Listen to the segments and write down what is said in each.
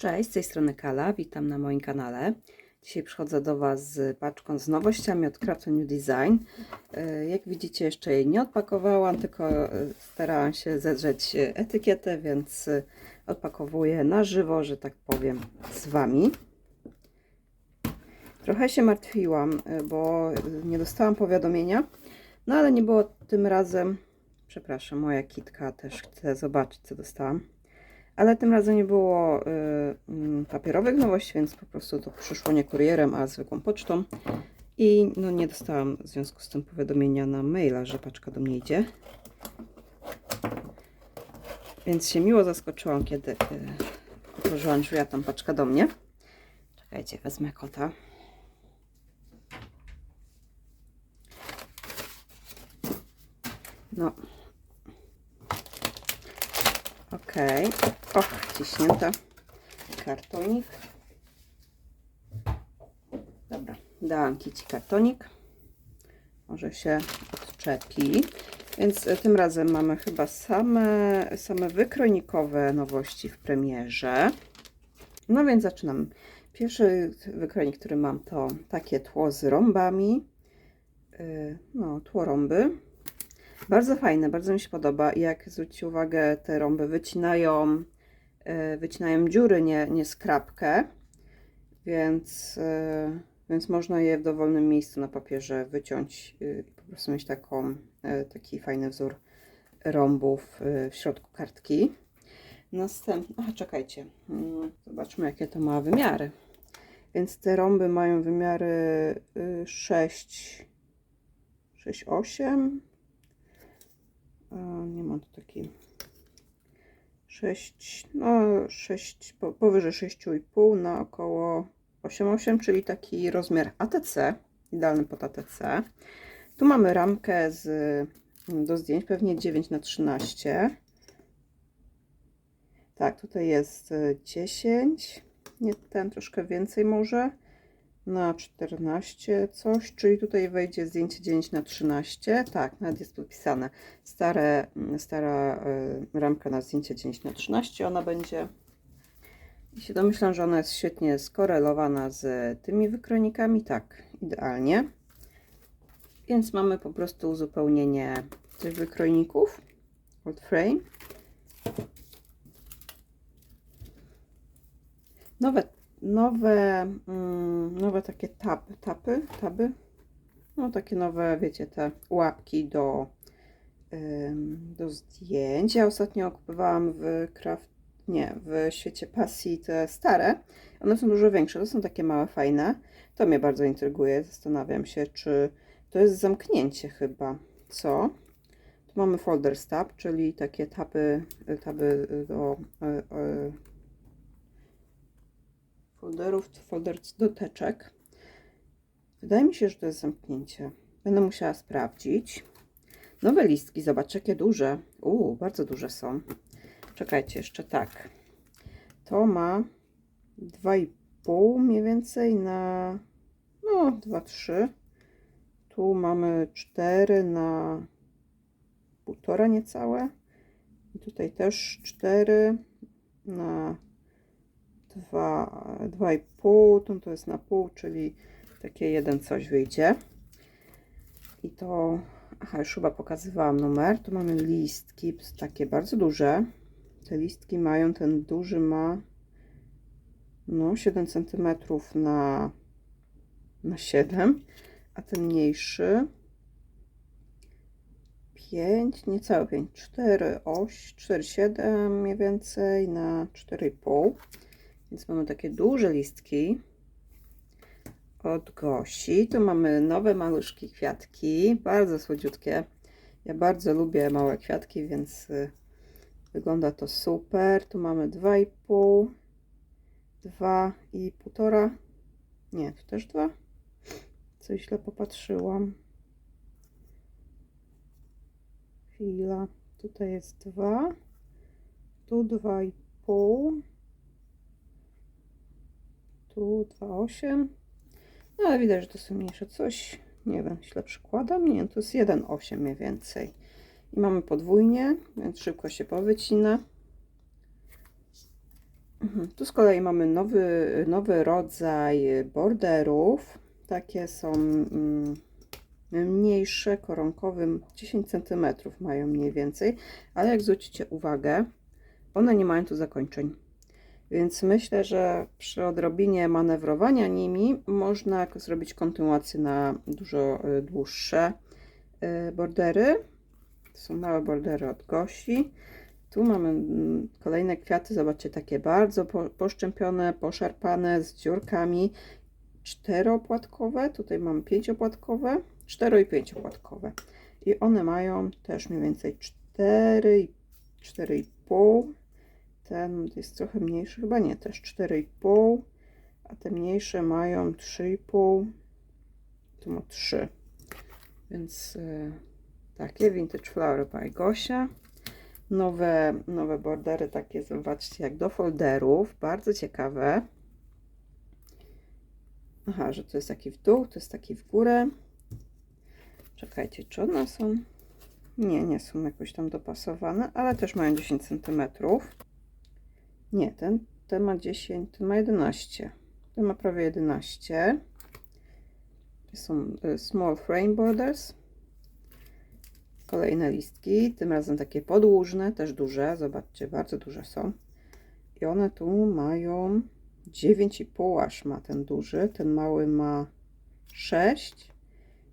Cześć, z tej strony Kala, witam na moim kanale. Dzisiaj przychodzę do Was z paczką z nowościami od Craft New Design. E, Jak widzicie, jeszcze jej nie odpakowałam, tylko e, starałam się zedrzeć e, etykietę, więc odpakowuję na żywo, że tak powiem, z Wami. Trochę się martwiłam, bo nie dostałam powiadomienia, no ale nie było tym razem. Przepraszam, moja kitka też chce zobaczyć, co dostałam. Ale tym razem nie było y, mm, papierowych nowości, więc po prostu to przyszło nie kurierem, a zwykłą pocztą. I no, nie dostałam w związku z tym powiadomienia na maila, że paczka do mnie idzie. Więc się miło zaskoczyłam, kiedy y, otworzyłam drzwi, a tam paczka do mnie. Czekajcie, wezmę kota. No. Okej. Och, ciśnięta. Kartonik. Dobra, dałam kici kartonik. Może się odczepi. Więc e, tym razem mamy chyba same, same wykrojnikowe nowości w premierze. No więc zaczynamy. Pierwszy wykrojnik, który mam, to takie tło z rąbami. Yy, No, tło rąby. Bardzo fajne, bardzo mi się podoba. Jak zwrócić uwagę, te rąby wycinają, e, wycinają dziury, nie, nie skrapkę, więc, e, więc można je w dowolnym miejscu na papierze wyciąć e, i po prostu mieć taką, taki fajny wzór rąbów w środku kartki. Następnie, aha, czekajcie, Mm, zobaczmy jakie to ma wymiary. Więc te rąby mają wymiary y, 6, 6, 8, a, nie mam tu takiej 6, no 6, po, powyżej 6,5 na około 8,8, czyli taki rozmiar ATC, idealny pod ATC. Tu mamy ramkę z, do zdjęć, pewnie 9 na 13. Tak, tutaj jest y, 10, nie ten, troszkę więcej może, na 14 coś, czyli tutaj wejdzie zdjęcie 9 na 13 tak, nawet jest podpisane stare, stara y, ramka na zdjęcie 9 na 13 ona będzie i się domyślam, że ona jest świetnie skorelowana z tymi wykronikami, tak, idealnie. Więc mamy po prostu uzupełnienie tych wykrojników od frame. Nowe nowe, mm, nowe takie tab, tapy, taby, no takie nowe, wiecie, te łapki do, do zdjęć. Ja ostatnio kupowałam w Craft, nie, w świecie pasji te stare. One są dużo większe, to są takie małe, fajne. To mnie bardzo intryguje, zastanawiam się, czy to jest zamknięcie chyba, co? Tu mamy folder tab, czyli takie taby, taby do folderów, folder do teczek. Wydaje mi się, że to jest zamknięcie. Będę musiała sprawdzić. Nowe listki, zobacz jakie duże. Uuu, bardzo duże są. Czekajcie, jeszcze tak. To ma 2,5 mniej więcej na no 2,3. Tu mamy 4 na półtora niecałe. I tutaj też 4 na 2, 2,5, to, to jest na pół, czyli takie jeden coś wyjdzie. I to, aha, już chyba pokazywałam numer. Tu mamy listki, takie bardzo duże. Te listki mają, ten duży ma no 7 cm na, na 7, a ten mniejszy 5, niecałe 5, 4, 8, 4, 7 mniej więcej na 4,5. Więc mamy takie duże listki od Gosi. Tu mamy nowe maluszki kwiatki, bardzo słodziutkie. Ja bardzo lubię małe kwiatki, więc y, wygląda to super. Tu mamy 2,5, 2 i 1,5. Nie, tu też 2. Coś źle popatrzyłam. Chwila. Tutaj jest 2. Tu 2,5 tu 2,8. No ale widać, że to są mniejsze coś. Nie wiem, źle przykładam. Nie, to jest 1,8 mniej więcej. I mamy podwójnie, więc szybko się powycina. Mhm. Tu z kolei mamy nowy, nowy rodzaj borderów. Takie są mm, mniejsze, koronkowym 10 cm mają mniej więcej, ale jak zwrócicie uwagę, one nie mają tu zakończeń. Więc myślę, że przy odrobinie manewrowania nimi można zrobić kontynuację na dużo y, dłuższe y, bordery. To są małe bordery od Gosi. Tu mamy mm, kolejne kwiaty, zobaczcie, takie bardzo po- poszczępione, poszarpane, z dziurkami. Czteropłatkowe, tutaj mamy pięciopłatkowe, cztero i pięciopłatkowe. I one mają też mniej więcej 4, 4,5. Ten jest trochę mniejszy, chyba nie, też 4,5, a te mniejsze mają 3,5. Tu ma 3. Więc y, takie Vintage Flower by Gosia nowe, nowe bordery, takie zobaczcie, jak do folderów, bardzo ciekawe. Aha, że to jest taki w dół, to jest taki w górę. Czekajcie, czy one są? Nie, nie są jakoś tam dopasowane, ale też mają 10 cm. Nie, ten, ten ma 10, ten ma 11. Ten ma prawie 11. To są y, small frame borders. Kolejne listki, tym razem takie podłużne, też duże. Zobaczcie, bardzo duże są. I one tu mają 9,5 aż ma ten duży, ten mały ma 6.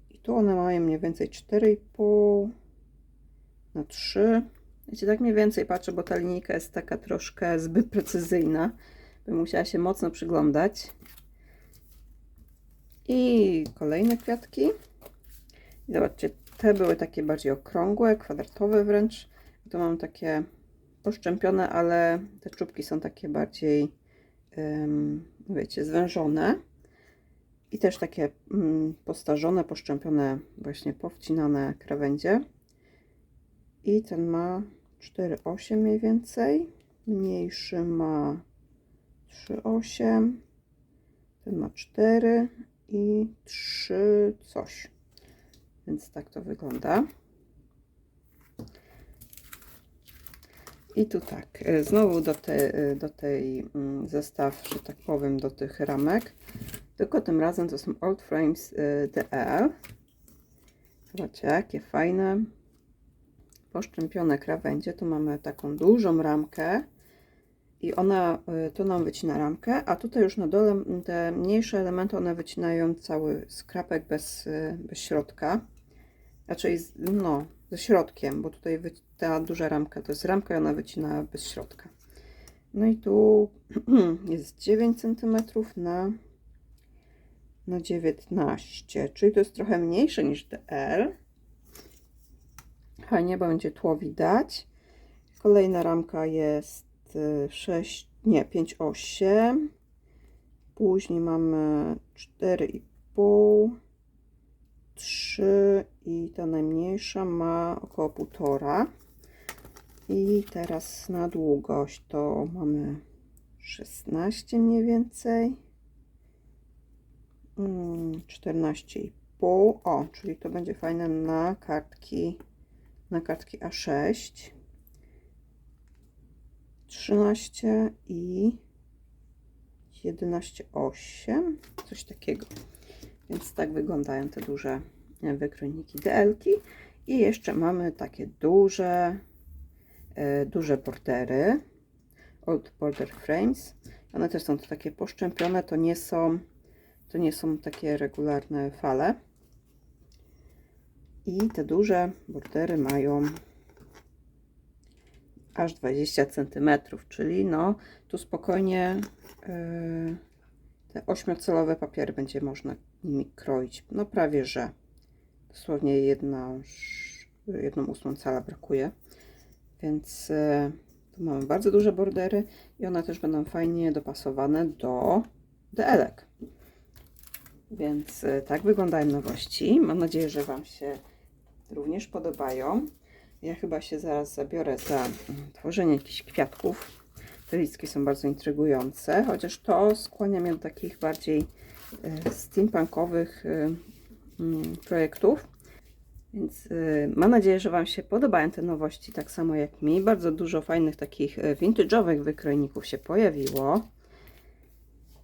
I tu one mają mniej więcej 4,5 na 3. Wiecie, tak mniej więcej patrzę, bo ta linijka jest taka troszkę zbyt precyzyjna. Bym musiała się mocno przyglądać. I kolejne kwiatki. I zobaczcie, te były takie bardziej okrągłe, kwadratowe wręcz. Tu mam takie poszczępione, ale te czubki są takie bardziej, em, wiecie, zwężone. I też takie mm, postarzone, poszczępione, właśnie powcinane krawędzie. I ten ma 4,8 mniej więcej. Mniejszy ma 3,8. Ten ma 4 i 3 coś. Więc tak to wygląda. I tu tak, e, znowu do, te, e, do tej mm, zestaw, że tak powiem, do tych ramek. Tylko tym razem to są Old Frames e, DL. Zobaczcie, jakie fajne. Poszczępione krawędzie. Tu mamy taką dużą ramkę. I ona tu nam wycina ramkę, a tutaj już na dole te mniejsze elementy, one wycinają cały skrapek bez, bez środka raczej z, no, ze środkiem, bo tutaj ta duża ramka to jest ramka i ona wycina bez środka. No i tu jest 9 cm na, na 19, czyli to jest trochę mniejsze niż DL. Fajnie będzie tło widać. Kolejna ramka jest 6, nie, 5,8. Później mamy 4,5 3 i ta najmniejsza ma około 1,5. I teraz na długość to mamy 16 mniej więcej. 14,5. O, czyli to będzie fajne na kartki na kartki A6. 13 i 11,8. Coś takiego. Więc tak wyglądają te duże wykrojniki DL-ki. I jeszcze mamy takie duże, e, duże bordery. Old Border Frames. One też są to takie poszczępione, to nie są, to nie są takie regularne fale. I te duże bordery mają aż 20 cm, czyli no tu spokojnie yy, te ośmiocelowe papiery będzie można nimi kroić. No prawie, że dosłownie jedną, jedną ósmą cala brakuje. Więc e, tu mamy bardzo duże bordery i one też będą fajnie dopasowane do DL-ek. Więc e, tak wyglądają nowości. Mam nadzieję, że Wam się również podobają. Ja chyba się zaraz zabiorę za mm, tworzenie jakichś kwiatków. Te listki są bardzo intrygujące, chociaż to skłania mnie do takich bardziej e, steampunkowych e, mm, projektów. Więc y, mam nadzieję, że Wam się podobają te nowości, tak samo jak mi. Bardzo dużo fajnych takich vintage'owych wykrojników się pojawiło.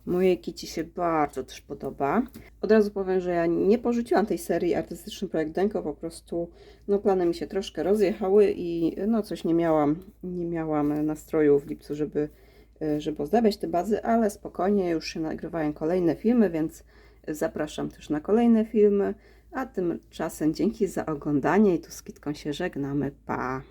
Mojej kici się bardzo też podoba. Od razu powiem, że ja nie porzuciłam tej serii Artystyczny Projekt Denko, po prostu no, plany mi się troszkę rozjechały i no coś nie miałam, nie miałam nastroju w lipcu, żeby, y, żeby ozdabiać te bazy, ale spokojnie już się nagrywają kolejne filmy, więc zapraszam też na kolejne filmy. A tymczasem dzięki za oglądanie i tu z Kitką się żegnamy. Pa!